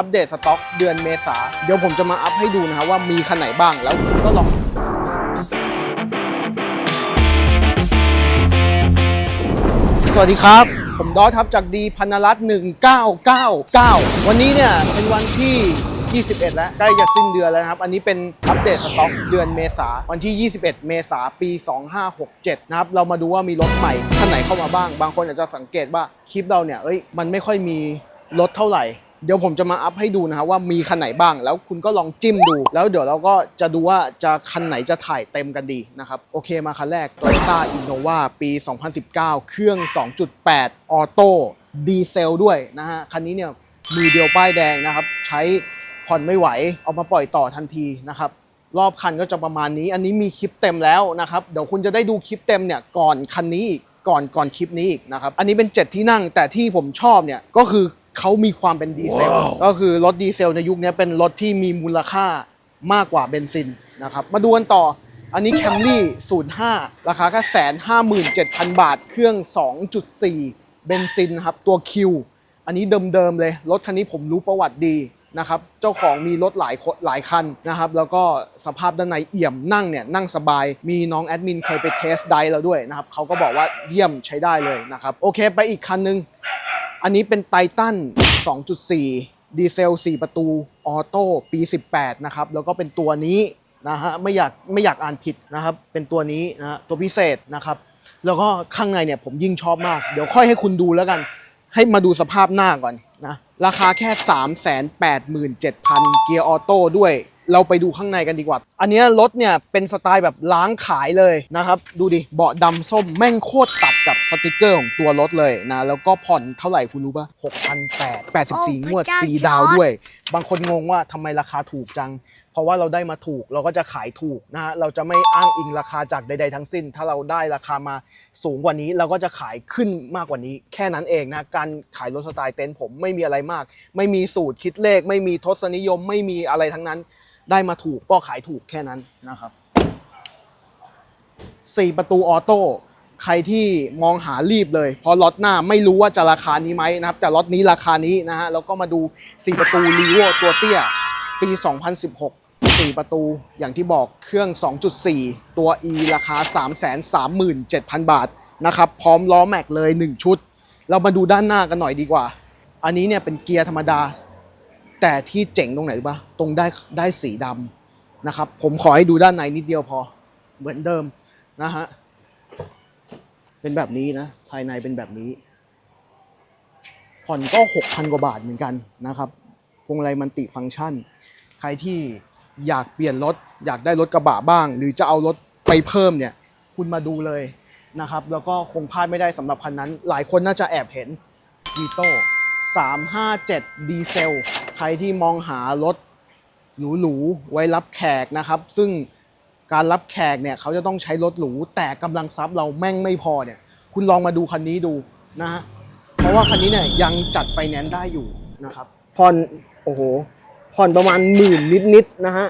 อัปเดตสต็อกเดือนเมษา เดี๋ยวผมจะมาอัพให้ดูนะครับว่ามีคันไหนบ้างแล้วคุณก็ลองสวัสดีครับ ผมดอสครับจากดีพันรัตน์1999 วันนี้เนี่ยเป็นวันที่ 21 แล้วใกล้จะสิ้นเดือนแล้วนะครับ อันนี้เป็นอัปเดตสต็อกเดือนเมษาวันที่ 21 เมษาปี 2567 นะครับ เรามาดูว่ามีรถใหม่คันไหนเข้ามาบ้าง บางคนอาจจะสังเกตว่าคลิปเราเนี่ยเอ้ยมันไม่ค่อยมีรถเท่าไหร่ เดี๋ยวผมจะมาอัพให้ดูนะครับว่ามีคันไหนบ้าง แล้วคุณก็ลองจิ้มดู แล้วเดี๋ยวเราก็จะดูว่าจะคันไหนจะถ่ายเต็มกันดีนะครับ โอเคมาคันแรก Toyota Innova ปี 2019 เครื่อง 2.8 ออโต้ดีเซลด้วยนะฮะ คันนี้เนี่ยมือเดียวป้ายแดงนะครับ ใช้ผ่อนไม่ไหว เอามาปล่อยต่อทันทีนะครับรอบคันก็จะประมาณนี้ อันนี้มีคลิปเต็มแล้วนะครับ เดี๋ยวคุณจะได้ดูคลิปเต็มเนี่ยก่อนคันนี้อีกก่อนก่อนคลิปนี้อีกนะครับ อันนี้เป็น 7 ที่นั่งแต่ที่ผมชอบเนี่ยก็คือ เขามีความเป็นดีเซลก็คือรถดีเซลในยุคนี้เป็นรถที่มีมูลค่ามากกว่าเบนซินนะครับ มาดูกันต่อ อันนี้ Camry 05 ราคาแค่แสนห้าหมื่นเจ็ดพันบาท เครื่อง 2.4 เบนซินครับ ตัว Q อันนี้เดิมๆเลย รถคันนี้ผมรู้ประวัติดีนะครับ เจ้าของมีรถหลายคนหลายคันนะครับ แล้วก็สภาพด้านในเอี่ยมนั่งเนี่ยนั่งสบาย มีน้องแอดมินเคยไปเทสไดร์แล้วด้วยนะครับเขาก็บอกว่าเยี่ยมใช้ได้เลยนะครับ โอเค ไปอีกคันหนึง อันนี้เป็นไททัน2.4 ดีเซล 4 ประตู ออโต้ ปี 18 นะครับ แล้วก็เป็นตัวนี้นะฮะ ไม่อยากไม่อยากอ่านผิดนะครับ เป็นตัวนี้นะฮะตัวพิเศษนะครับ แล้วก็ข้างในเนี่ยผมยิ่งชอบมาก เดี๋ยวค่อยให้คุณดูแล้วกัน ให้มาดูสภาพหน้าก่อนนะ ราคาแค่ 387,000 เกียร์ออโต้ด้วย เราไปดูข้างในกันดีกว่า อันเนี้ยรถเนี่ยเป็นสไตล์แบบล้างขายเลยนะครับ ดูดิเบาะดำส้มแม่งโคตรตัดกับสติกเกอร์ของตัวรถเลยนะ แล้วก็ผ่อนเท่าไหร่คุณรู้ป่ะ6,800 84 งวดฟรีดาวน์ด้วย บางคนงงว่าทำไมราคาถูกจัง เพราะว่าเราได้มาถูกเราก็จะขายถูกนะฮะเราจะไม่อ้างอิงราคาจากใด ๆ ทั้งสิ้น ถ้าเราได้ราคามาสูงกว่านี้ เราก็จะขายขึ้นมากกว่านี้ แค่นั้นเองนะการขายรถสไตล์เต็นท์ผมไม่มีอะไรมาก ไม่มีสูตรคิดเลข ไม่มีทศนิยม ไม่มีอะไรทั้งนั้น ได้มาถูกก็ขายถูกแค่นั้นนะครับ4ประตูออโต้ ใครที่มองหารีบเลย เพราะล็อตหน้าไม่รู้ว่าจะราคานี้ไหมนะครับ แต่ล็อตนี้ราคานี้นะฮะแล้วก็มาดู 4 ประตูรีโวตัวเตี้ย ปี 2016 4 ประตูอย่างที่บอกเครื่อง 2.4 ตัว E ราคา 337,000 บาทนะครับ พร้อมล้อแม็กเลย 1 ชุด เรามาดูด้านหน้ากันหน่อยดีกว่า อันนี้เนี่ยเป็นเกียร์ธรรมดา แต่ที่เจ๋งตรงไหนรู้ปะตรงได้ได้สีดำนะครับ ผมขอให้ดูด้านในนิดเดียวพอเหมือนเดิมนะฮะ เป็นแบบนี้นะ ภายในเป็นแบบนี้ ผ่อนก็6,000กว่าบาทเหมือนกันนะครับพวงมาลัยมันติฟังก์ชัน ใครที่อยากเปลี่ยนรถ อยากได้รถกระบะบ้าง หรือจะเอารถไปเพิ่มเนี่ย คุณมาดูเลยนะครับ แล้วก็คงพลาดไม่ได้สำหรับคันนั้น หลายคนน่าจะแอบเห็นวีโต้357 ดีเซล ใครที่มองหารถหรูๆ ไว้รับแขกนะครับ ซึ่ง การรับแขกเนี่ยเขาจะต้องใช้รถหรูแต่กำลังทรัพย์เราแม่งไม่พอเนี่ย คุณลองมาดูคันนี้ดูนะฮะเพราะว่าคันนี้เนี่ยยังจัดไฟแนนซ์ได้อยู่นะครับผ่อนโอ้โหผ่อนประมาณหมื่นนิดๆนะฮะ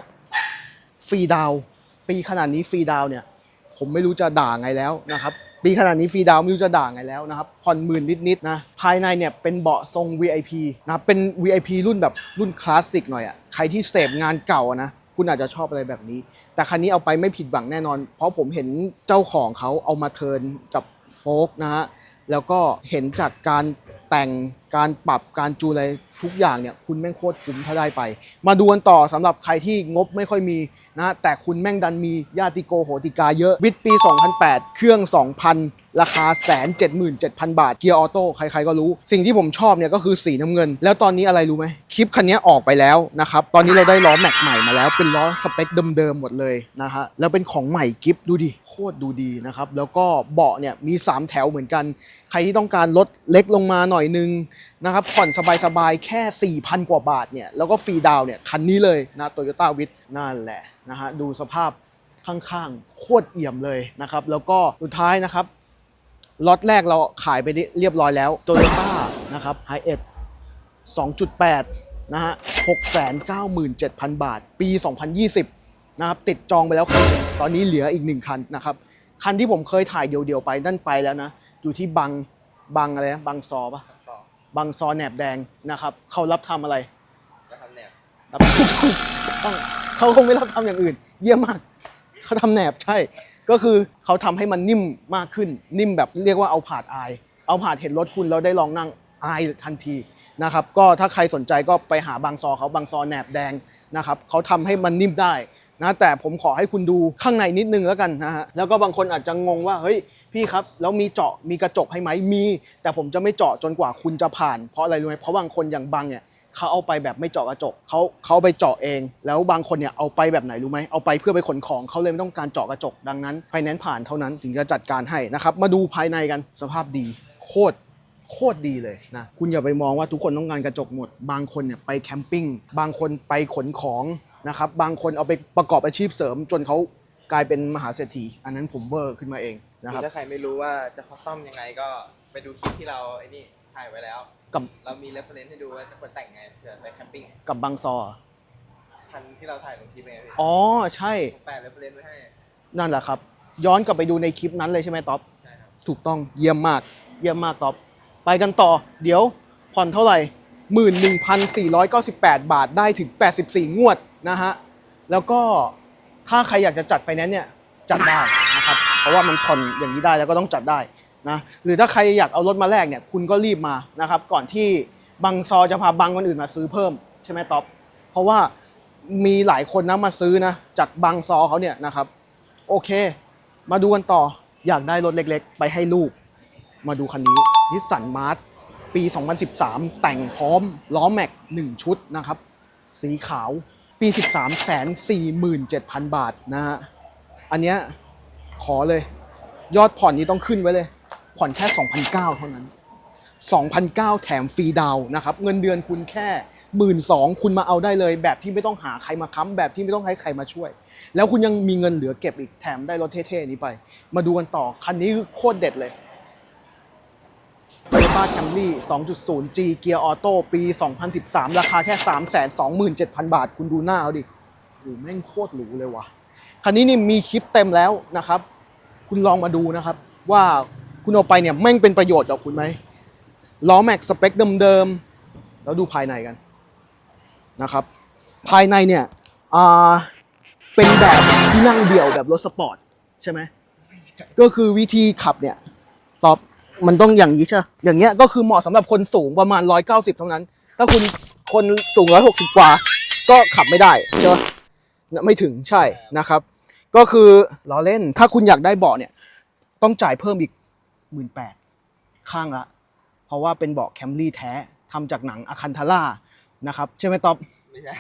ฟรีดาวน์ปีขนาดนี้ฟรีดาวน์เนี่ย ผมไม่รู้จะด่าไงแล้วนะครับปีขนาดนี้ฟรีดาวน์ไม่รู้จะด่าไงแล้วนะครับผ่อนหมื่นนิดๆนะภายในเนี่ยเป็นเบาะทรง VIP นะครับเป็น VIP รุ่นแบบรุ่นคลาสสิกหน่อยอะ่ะใครที่เสพงานเก่าอะนะ คุณอาจจะชอบอะไรแบบนี้ แต่คันนี้เอาไปไม่ผิดหวังแน่นอน เพราะผมเห็นเจ้าของเขาเอามาเทินกับโฟกนะฮะแล้วก็เห็นจากการแต่งการปรับการจูอะไรทุกอย่างเนี่ยคุณแม่งโคตรคุ้มถ้าได้ไป มาดูกันต่อสำหรับใครที่งบไม่ค่อยมีนะแต่คุณแม่งดันมีญาติโกโหติกาเยอะวิทย์ปี 2008 เครื่อง 2,000 ราคาแสน77,000บาทเกียร์ออโต้ใครๆก็รู้ สิ่งที่ผมชอบเนี่ยก็คือสีน้ำเงิน แล้วตอนนี้อะไรรู้ไหม ลิปคันนี้ออกไปแล้วนะครับ ตอนนี้เราได้ล้อแม็กใหม่มาแล้ว เป็นล้อสเปคเดิมๆหมดเลยนะฮะ แล้วเป็นของใหม่กิฟดูดิ โคตรดูดีนะครับ แล้วก็เบาะเนี่ยมี 3 แถวเหมือนกัน ใครที่ต้องการลดเล็กลงมาหน่อยนึงนะครับ ผ่อนสบายๆ แค่ 4,000 กว่าบาทเนี่ย แล้วก็ฟรีดาวเนี่ย คันนี้เลยนะโตโยต้าวิทนั่นแหละนะฮะ ดูสภาพข้างๆ โคตรเอี่ยมเลยนะครับ แล้วก็สุดท้ายนะครับ ล็อตแรกเราขายไปเรียบร้อยแล้วโตโยต้านะครับไฮเอ็ด2.8 นะฮะ697,000 บาท ปี 2020 นะครับ ติดจองไปแล้วคันหนึ่งตอนนี้เหลืออีกหนึ่งคันนะครับ คันที่ผมเคยถ่ายเดียวๆไปนั่นไปแล้วนะ อยู่ที่บังบังอะไรนะบังซอปะบังซอแหนบแดงนะครับ เขารับทำอะไรรับต้องเขาคงไม่รับทำอย่างอื่น เยี่ยมมาก เขาทำแหนบใช่ ก็คือเขาทำให้มันนิ่มมากขึ้น นิ่มแบบเรียกว่าเอาผาดอาย เอาผาดเห็นรถคุณแล้วได้ลองนั่งอายทันที นะครับก็ถ้าใครสนใจก็ไปหาบางซอเขาบางซอแหนบแดงนะครับเขาทำให้มันนิ่มได้นะแต่ผมขอให้คุณดูข้างในนิดนึงแล้วกันนะฮะแล้วก็บางคนอาจจะงงว่าเฮ้ยพี่ครับแล้วมีเจาะมีกระจกให้ไหมมี แต่ผมจะไม่เจาะจนกว่าคุณจะผ่านเพราะอะไรรู้ไหมเพราะบางคนอย่างบางเนี่ยเขาเอาไปแบบไม่เจาะกระจกเขาเขาไปเจาะเอง แล้วบางคนเนี่ยเอาไปแบบไหนรู้ไหมเอาไปเพื่อไปขนของเขาเลยไม่ต้องการเจาะกระจกดังนั้นไฟแนนซ์ผ่านเท่านั้นถึงจะจัดการให้นะครับมาดูภายในกันสภาพดีโคตร โคตรดีเลยนะคุณอย่าไปมองว่าทุกคนต้องการกระจกหมด บางคนเนี่ยไปแคมปิ้งบางคนไปขนของนะครับบางคนเอาไปประกอบอาชีพเสริม จนเขากลายเป็นมหาเศรษฐีอันนั้นผมเวอร์ขึ้นมาเองนะครับ ถ้าใครไม่รู้ว่าจะคอสตอมยังไงก็ไปดูคลิปที่เราไอ้นี่ถ่ายไว้แล้ว กับเรามีเรฟเฟรนซ์ให้ดูว่าจะควรแต่งไงเผื่อไปแคมปิ้งกับบางซอคันที่เราถ่ายลงคลิปไงพี่อ๋อใช่ ผมแปะเรฟเฟรนซ์ไว้ให้นั่นแหละครับ ย้อนกลับไปดูในคลิปนั้นเลยใช่ไหมต๊อป ใช่ครับ ถูกต้องเยี่ยมมาก เยี่ยมมากต๊อป ไปกันต่อ เดี๋ยวผ่อนเท่าไหร่ 11,498 บาทได้ถึง 84 งวดนะฮะ แล้วก็ถ้าใครอยากจะจัดไฟแนนซ์เนี่ยจัดได้นะครับ เพราะว่ามันผ่อนอย่างนี้ได้แล้วก็ต้องจัดได้นะ หรือถ้าใครอยากเอารถมาแลกเนี่ยคุณก็รีบมานะครับ ก่อนที่บางซอจะพาบางคนอื่นมาซื้อเพิ่มใช่ไหมต๊อป เพราะว่ามีหลายคนนะมาซื้อนะจากบางซอเขาเนี่ยนะครับ โอเค มาดูกันต่ออยากได้รถเล็ก ๆ ไปให้ลูก มาดูคันนี้ นิสสันมาร์ p ปี 2013 แต่งพร้อมล้อแม็ก 1 ชุดนะครับ สีขาวปี 13 47,000 บาทนะฮะ อันเนี้ยขอเลย ยอดผ่อนนี้ต้องขึ้นไว้เลย ผ่อนแค่ 2,900 เท่านั้น 2,900 แถมฟรีดาวนะครับ เงินเดือนคุณแค่12,000คุณมาเอาได้เลย แบบที่ไม่ต้องหาใครมาค้ำแบบที่ไม่ต้องให้ใครมาช่วย แล้วคุณยังมีเงินเหลือเก็บอีกแถมได้รถเท่ๆนี้ไป มาดูกันต่อคันนี้โคตรเด็ดเลย Toyota Camry 2.0 G เกียร์ออโต้ปี 2013 ราคาแค่ 327,000 บาท คุณดูหน้าเขาดิโอ้โหแม่งโคตรหรูเลยว่ะ คันนี้นี่มีคลิปเต็มแล้วนะครับ คุณลองมาดูนะครับ ว่าคุณเอาไปเนี่ยแม่งเป็นประโยชน์กับคุณไหม ล้อแม็กสเปคเดิมๆ แล้วดูภายในกันนะครับ ภายในเนี่ยเป็นแบบที่นั่งเดี่ยวแบบรถสปอร์ตใช่ไหม ก็คือวิธีขับเนี่ยตอบ มันต้องอย่างนี้ใช่ปะอย่างเงี้ยก็คือเหมาะสำหรับคนสูงประมาณ 190 เท่านั้น ถ้าคุณคนสูง 160 กว่า ก็ขับไม่ได้ใช่ปะไม่ถึงใช่นะครับ ก็คือล้อเล่น ถ้าคุณอยากได้เบาะเนี่ย ต้องจ่ายเพิ่มอีก 18,000ข้างละ เพราะว่าเป็นเบาะแคมรี่แท้ทำจากหนังอะคันทาร่านะครับใช่ไหมต๊อบไม่ใช่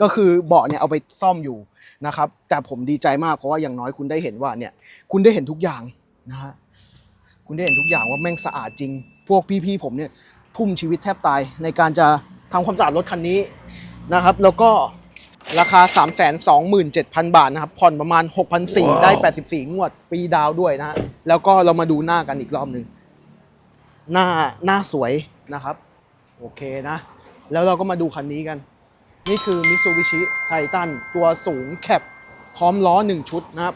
ก็คือเบาะเนี่ยเอาไปซ่อมอยู่นะครับ แต่ผมดีใจมากเพราะว่าอย่างน้อยคุณได้เห็นว่าเนี่ย คุณได้เห็นทุกอย่างนะฮะ คุณได้เห็นทุกอย่างว่าแม่งสะอาดจริง พวกพี่ๆผมเนี่ยทุ่มชีวิตแทบตายในการจะทำความสะอาดรถคันนี้นะครับ แล้วก็ราคา 327,000 บาทนะครับ ผ่อนประมาณ 6,400 ได้ 84 งวด ฟรีดาวน์ด้วยนะฮะแล้วก็เรามาดูหน้ากันอีกรอบหนึ่งหน้าหน้าสวยนะครับ โอเคนะ แล้วเราก็มาดูคันนี้กัน นี่คือ Mitsubishi Titan ตัวสูงแคปพร้อมล้อ 1 ชุดนะครับ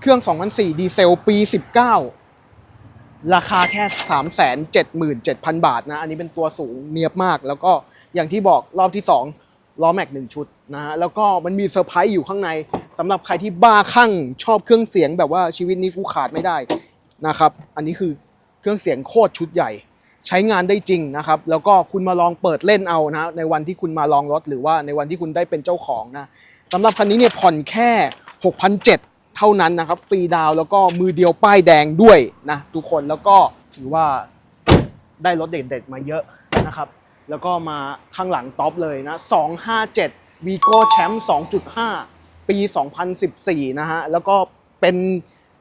เครื่อง 2004 ดีเซลปี 19 ราคาแค่ 377,000 บาทนะ อันนี้เป็นตัวสูงเนียบมาก แล้วก็อย่างที่บอกรอบที่ 2ล้อแม็ก1ชุดนะฮะแล้วก็มันมีเซอร์ไพรส์อยู่ข้างในสำหรับใครที่บ้าคลั่งชอบเครื่องเสียงแบบว่าชีวิตนี้กูขาดไม่ได้นะครับ อันนี้คือเครื่องเสียงโคตรชุดใหญ่ ใช้งานได้จริงนะครับ แล้วก็คุณมาลองเปิดเล่นเอานะในวันที่คุณมาลองรถหรือว่าในวันที่คุณได้เป็นเจ้าของนะสำหรับคันนี้เนี่ยผ่อนแค่6,700 เท่านั้นนะครับฟรีดาวแล้วก็มือเดียวป้ายแดงด้วยนะทุกคนแล้วก็ถือว่าได้รถเด็ดๆมาเยอะนะครับ แล้วก็มาข้างหลังท็อปเลยนะ 257 Vigo Champ 2.5 ปี 2014 นะฮะ แล้วก็เป็น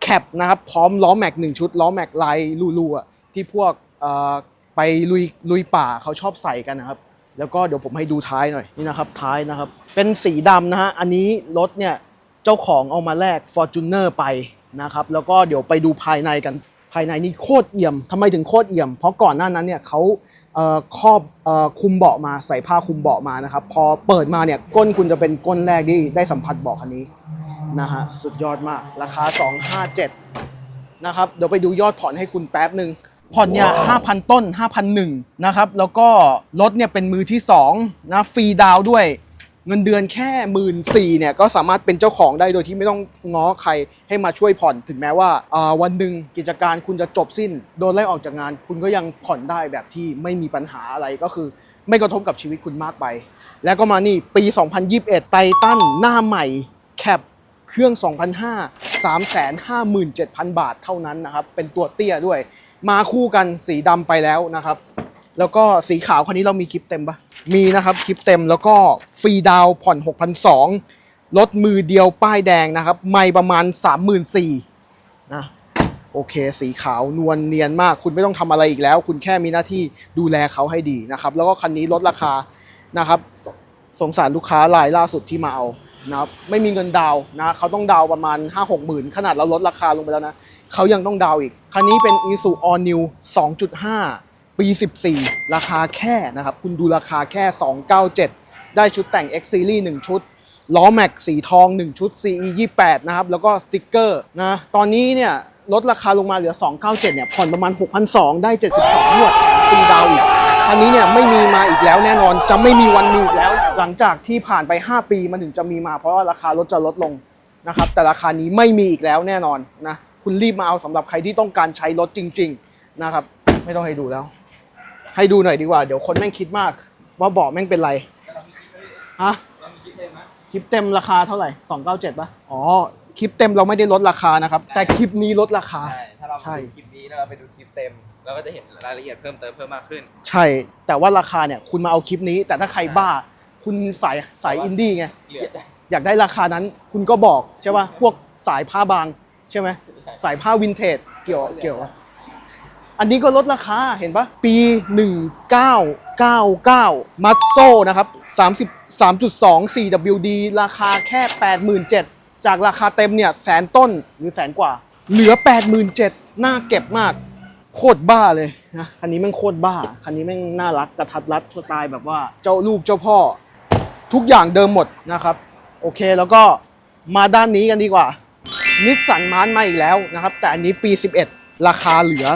แคปนะครับพร้อมล้อแม็กหนึ่งชุดล้อแม็กลายลูๆที่พวกเอ่อไปลุยลุยป่าเขาชอบใส่กันนะครับ แล้วก็เดี๋ยวผมให้ดูท้ายหน่อยนี่นะครับท้ายนะครับ เป็นสีดำนะฮะอันนี้รถเนี่ย เจ้าของเอามาแลก Fortuner ไปนะครับแล้วก็เดี๋ยวไปดูภายในกันภายในนี่โคตรเอี่ยมทำไมถึงโคตรเอี่ยม เพราะก่อนหน้านั้นเนี่ยเขาเอ่อครอบเอ่อคลุมเบาะมาใส่ผ้าคลุมเบาะมานะครับ พอเปิดมาเนี่ยก้นคุณจะเป็นก้นแรกที่ได้สัมผัสเบาะคันนี้นะฮะสุดยอดมากราคา 257นะครับเดี๋ยวไปดูยอดผ่อนให้คุณแป๊บหนึ่งผ่อนเนี่ย5,000 ต้น 5,001นะครับแล้วก็รถเนี่ยเป็นมือที่2นะฟรีดาวน์ด้วย เงินเดือนแค่หมื่นสี่เนี่ยก็สามารถเป็นเจ้าของได้โดยที่ไม่ต้องง้อใครให้มาช่วยผ่อนถึงแม้ว่าวันหนึ่งกิจการคุณจะจบสิ้น โดนไล่ออกจากงาน คุณก็ยังผ่อนได้แบบที่ไม่มีปัญหาอะไรก็คือ ไม่กระทบกับชีวิตคุณมากไป แล้วก็มานี่ปี 2021 ไททันหน้าใหม่แคปเครื่อง2005 357,000 บาทเท่านั้นนะครับ เป็นตัวเตี้ยด้วย มาคู่กันสีดำไปแล้วนะครับ แล้วก็สีขาวคันนี้เรามีคลิปเต็มปะมีนะครับคลิปเต็มแล้วก็ฟรีดาวผ่อน 6,200รถมือเดียวป้ายแดงนะครับ ไม่ประมาณ 34,000นะโอเค สีขาวนวลเนียนมาก คุณไม่ต้องทำอะไรอีกแล้ว คุณแค่มีหน้าที่ดูแลเขาให้ดีนะครับ แล้วก็คันนี้ลดราคานะครับสงสารลูกค้ารายล่าสุดที่มาเอานะครับไม่มีเงินดาวนะเขาต้องดาวประมาณ 5 6หมื่นขนาดเราลดราคาลงไปแล้วนะเขายังต้องดาวอีก คันนี้เป็น i s u All New 2.5 ปี 14 ราคาแค่นะครับ คุณดูราคาแค่ 297 ได้ชุดแต่ง X Series 1 ชุด ล้อแม็กสีทอง 1 ชุด CE 28 นะครับ แล้วก็สติกเกอร์นะ ตอนนี้เนี่ยลดราคาลงมาเหลือ 297 เนี่ย ผ่อนประมาณ 6,200 ได้ 72งวดฟรีดาวอีกคันนี้เนี่ยไม่มีมาอีกแล้วแน่นอน จะไม่มีวันมีอีกแล้ว หลังจากที่ผ่านไป 5 ปีมันถึงจะมีมา เพราะว่าราคารถจะลดลงนะครับ แต่ราคานี้ไม่มีอีกแล้วแน่นอนนะ คุณรีบมาเอาสำหรับใครที่ต้องการใช้รถจริง ๆ นะครับ ไม่ต้องให้ดูแล้ว ให้ดูหน่อยดีกว่า เดี๋ยวคนแม่งคิดมาก ว่าเบาะแม่งเป็นไรฮะเรามีคลิปเต็มไหมคลิปเต็มราคาเท่าไหร่297ป่ะอ๋อคลิปเต็มเราไม่ได้ลดราคานะครับ แต่คลิปนี้ลดราคา ใช่ ถ้าเราใช่ ดูคลิปนี้แล้วเราไปดูคลิปเต็ม เราก็จะเห็นรายละเอียดเพิ่มเติมเพิ่มมากขึ้น ใช่ แต่ว่าราคาเนี่ยคุณมาเอาคลิปนี้ แต่ถ้าใครบ้า คุณสายสายอินดี้ไง เหลือจะอยากได้ราคานั้นคุณก็บอกใช่ป่ะพวกสายผ้าบางใช่ไหมสายผ้าวินเทจเกี่ยวเกี่ยวอั อันนี้ก็ลดราคาเห็นปะปี 1999 มัตโซนะครับ33.2 4WD ราคาแค่ 87,000 จากราคาเต็มเนี่ยแสนต้นหรือแสนกว่า เหลือ 87,000น่าเก็บมาก โคตรบ้าเลยนะคันนี้แม่งโคตรบ้า คันนี้แม่งน่ารักกระทัดรัดสไตล์แบบว่าเจ้าลูกเจ้าพ่อ ทุกอย่างเดิมหมดนะครับ โอเคแล้วก็มาด้านนี้กันดีกว่านิสสันมาร์มาอีกแล้วนะครับ แต่อันนี้ปี 11 ราคาเหลือ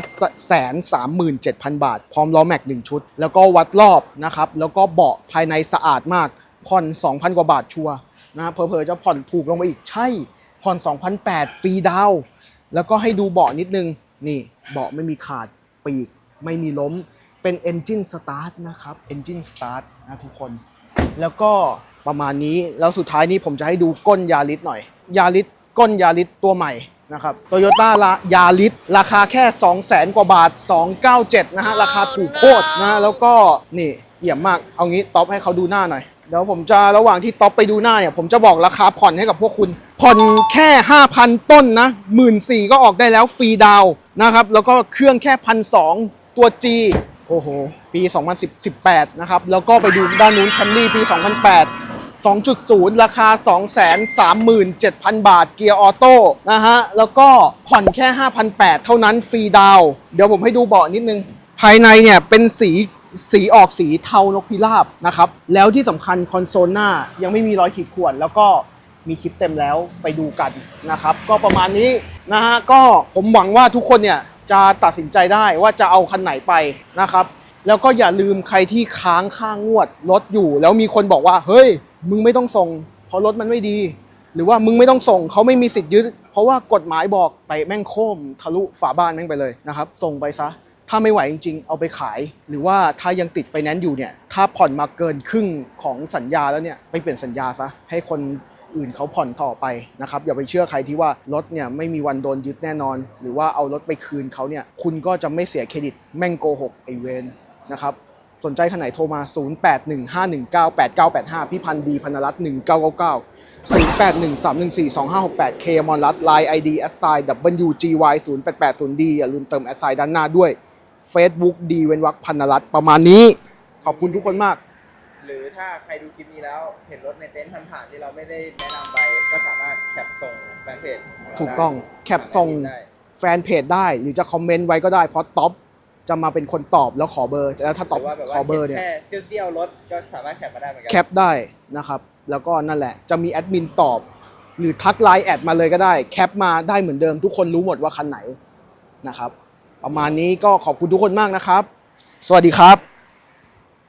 แสนสามหมื่นเจ็ดพันบาท พร้อมล้อแม็กหนึ่งชุด แล้วก็วัดรอบนะครับ แล้วก็เบาะภายในสะอาดมาก ผ่อน 2,000 กว่าบาทชัวนะเผลอๆจะผ่อนถูกลงมาอีกใช่ ผ่อน2,008ฟรีดาวแล้วก็ให้ดูเบาะนิดนึง นี่เบาะไม่มีขาดปีก ไม่มีล้มเป็น Engine Start นะครับ Engine Start นะทุกคน แล้วก็ประมาณนี้แล้วสุดท้ายนี้ผมจะให้ดูก้นยาริสหน่อย ยาริสก้นยาริสตัวใหม่ นะครับโตโยต้ายาริสราคาแค่ 2 0 0แสนกว่าบาท 297 นะฮะ ราคาถูกโคตรนะ แล้วก็นี่เยี่ยมมาก เอางี้ท็อปให้เขาดูหน้าหน่อย เดี๋ยวผมจะระหว่างที่ท็อปไปดูหน้าเนี่ย ผมจะบอกราคาผ่อนให้กับพวกคุณ ผ่อนแค่ 5,000 ต้นนะ1 4ื่นก็ออกได้แล้วฟรีดาวน์นะครับ แล้วก็เครื่องแค่พันสตัว G โอ้โห ปี 2018 นะครับ แล้วก็ไปดูด้านนู้นแคมรี่ปี 2008 2.0 ราคา 237,000 บาท เกียร์ออโต้นะฮะ แล้วก็ผ่อนแค่5,800 เท่านั้นฟรีดาวเดี๋ยวผมให้ดูเบาะนิดนึง ภายในเนี่ยเป็นสีสีออกสีเทานกพิราบนะครับ แล้วที่สำคัญคอนโซลหน้ายังไม่มีรอยขีดข่วน แล้วก็มีคลิปเต็มแล้วไปดูกันนะครับ ก็ประมาณนี้นะฮะ ก็ผมหวังว่าทุกคนเนี่ยจะตัดสินใจได้ว่าจะเอาคันไหนไปนะครับ แล้วก็อย่าลืมใครที่ค้างค่างวดรถอยู่ แล้วมีคนบอกว่าเฮ้ย มึงไม่ต้องส่ง เพราะรถมันไม่ดี หรือว่ามึงไม่ต้องส่งเขาไม่มีสิทธิ์ยึด เพราะว่ากฎหมายบอกไปแม่งโค้มทะลุฝาบ้านแม่งไปเลยนะครับ ส่งไปซะ ถ้าไม่ไหวจริง ๆ เอาไปขาย หรือว่าถ้ายังติดไฟแนนซ์อยู่เนี่ย ถ้าผ่อนมาเกินครึ่งของสัญญาแล้วเนี่ยไปเปลี่ยนสัญญาซะ ให้คนอื่นเขาผ่อนต่อไปนะครับอย่าไปเชื่อใครที่ว่ารถเนี่ยไม่มีวันโดนยึดแน่นอน หรือว่าเอารถไปคืนเขาเนี่ยคุณก็จะไม่เสียเครดิตแม่งโกหกไอเวนนะครับ สนใจขนาดโทรมา 0815198985 พี่พันธ์ดีพันรัตน์1999 0813142568 เคมอนรัตไลน์ ID s i WGY 0880D อย่าลืมเติม s i ด้านหน้าด้วย Facebook ดีเว้นวักพันรัตน์ประมาณนี้ ขอบคุณทุกคนมาก หรือถ้าใครดูคลิปนี้แล้วเห็นรถในเต็นท์ผ่านๆที่เราไม่ได้แนะนำไป ก็สามารถแคปส่งแฟนเพจขเราถูกต้องได้แคปส่งได้ แฟนเพจได้หรือจะคอมเมนต์ไว้ก็ได้เพราะท็อป จะมาเป็นคนตอบแล้วขอเบอร์แล้วถ้าหตอบรือว่าแบบขว่าอเบอร์เนี่ยแค่เสี้ยวๆรถก็สามารถแคปมาได้เหมือนกัแคปได้นะครับ แล้วก็นั่นแหละจะมีแอดมินตอบ หรือทักไลน์แอดมาเลยก็ได้แคปมาได้เหมือนเดิม ทุกคนรู้หมดว่าคันไหนนะครับ ประมาณนี้ก็ขอบคุณทุกคนมากนะครับ สวัสดีครับ